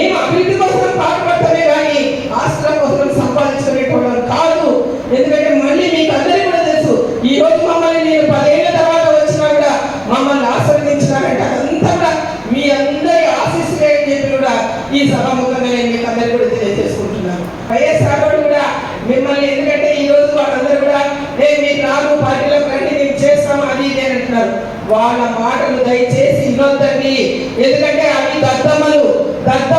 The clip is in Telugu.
మేము అభివృద్ధి కోసం పాటుపడతామే కానీ ఆశ్రమం కోసం సంపాదించుకునేటువంటి కాదు. ఎందుకంటే మళ్ళీ మీకు అందరికీ కూడా తెలుసు ఈ రోజు మమ్మల్ని నేను పదేళ్ళ తర్వాత వచ్చినా కూడా మమ్మల్ని ఆశీర్వదించినారంటే. అంతగా మీ అందరి ఆశీస్సులే అని చెప్పి కూడా ఈ సభాముఖంగా నేను మీకు అందరికీ కూడా తెలియజేసుకుంటున్నాను. వైఎస్ రాఘవుడు కూడా మిమ్మల్ని ఎందుకంటే ఈ రోజు వాళ్ళందరూ కూడా ఏ మీ నాకు పార్టీలో రండి మేము చేస్తాము అది ఇది అని అంటున్నారు. వాళ్ళ మాటలు దయచేసి ఇవ్వద్దండి ఎందుకంటే అవి దత్తమ్మలు దద్ద